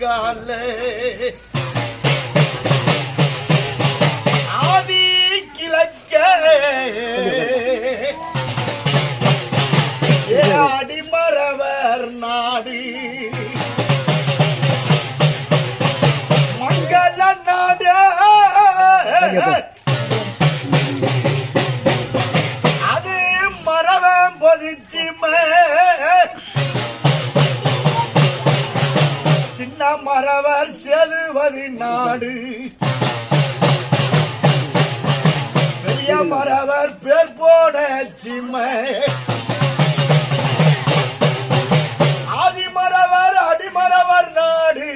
কালে நமது நாடு. பெரிய மரவர் பேர் போன சிம்மை. ஆதிமரவர் அடிமரவர் நாடு.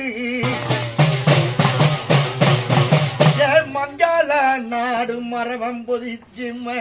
என் மங்கால நாடு மரவம் பொதிச்சிம்மை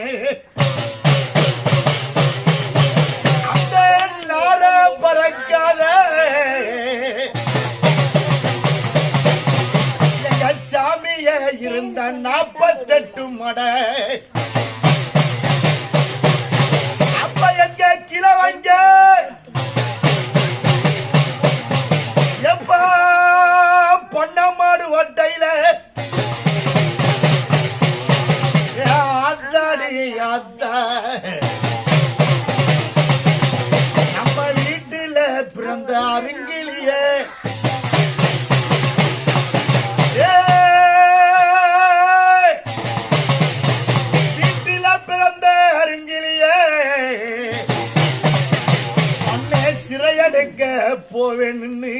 போவேன்னு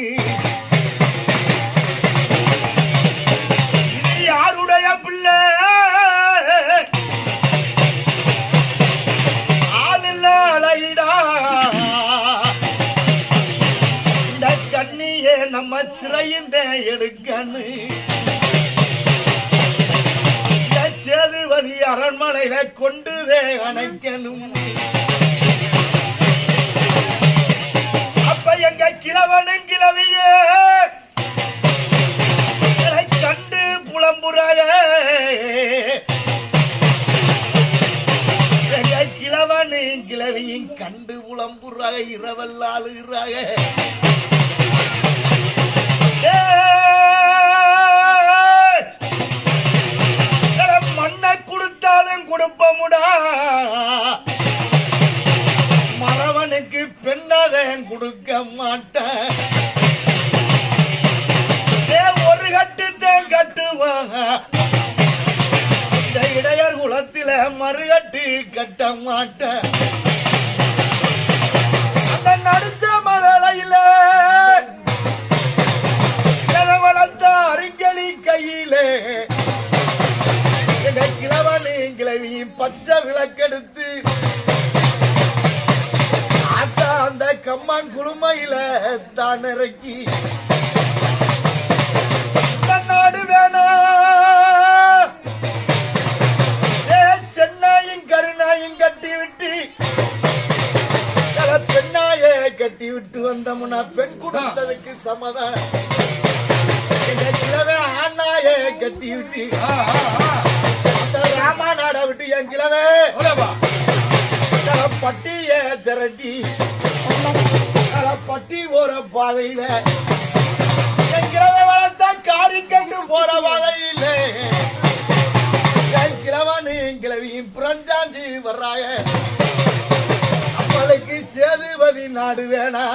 யாருடைய பிள்ளை? ஆளில்ல அழகிடா. இந்த கண்ணியே நம்ம சிறையிந்த எடுக்கன்னு. இந்த சேதுபதி அரண்மனையில கொண்டுதே அணைக்கணும். எங்க கிழவனும் கிழவியே. கண்டு புலம்புறாய. எங்க கிழவனும் கிழவியும் கண்டு புலம்புறாக இரவெல்லாம் அழுகிறாக மண்ணை கொடுத்தாலும் கொடுப்பமுடா. மறவனுக்கு கொடுக்க மாட்டேன் ஏ, ஒரு தேன் கட்டுவாங்க இந்த இடையர் குலத்தில மறுகட்டு கட்ட மாட்டேன் அந்த நடிச்ச மலையில வளர்த்த அறிஞ்சலி கையிலே எங்க கிழவனு கிழவி பச்சை விளக்கெடுத்து அந்த கம்மான் குழுமையில தான் இறக்கி. இந்த நாடு வேணாம் ஏ, சென்னாயும் கருணாயும் கட்டி விட்டு பெண்ணாய கட்டி விட்டு வந்தோம்னா பெண் இந்த கிழவை ஆண்ணாய கட்டி விட்டு அந்த ராமாநாட விட்டு என் கிழவை. பட்டிய திரட்டி பட்டி போற பாதையில. என் கிழவை வளர்த்தா காரிக்கைக்கு போற பாதையில. என் கிழவனு கிழவியும் புரஞ்சாஞ்சி வர்றாய. நம்மளுக்கு சேதுபதி நாடு வேணா.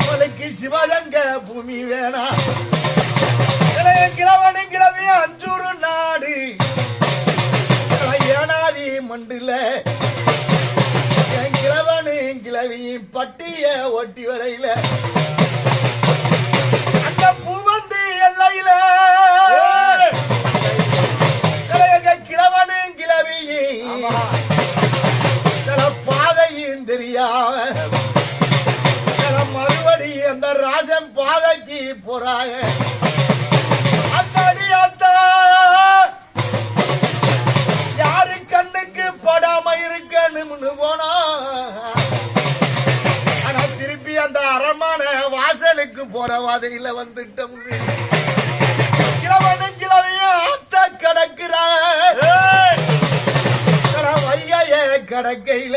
அவளுக்கு சிவகங்க பூமி வேணா. இளைய கிழவனு கிழவியும் அஞ்சூறு நாடு. ஏனாதி மண்டுல பட்டிய ஒட்டி வரையில. அந்த பூவந்து எல்லையில. இளைய கிழவனு கிழவியும். சில பாதையும் தெரியாம சில மறுபடி அந்த ராஜன் பாதைக்கு போறாங்க. வாதையில வந்துட்டோம் கிழவனும் கிழவையும் அத்த கடக்குற. கடக்கையில.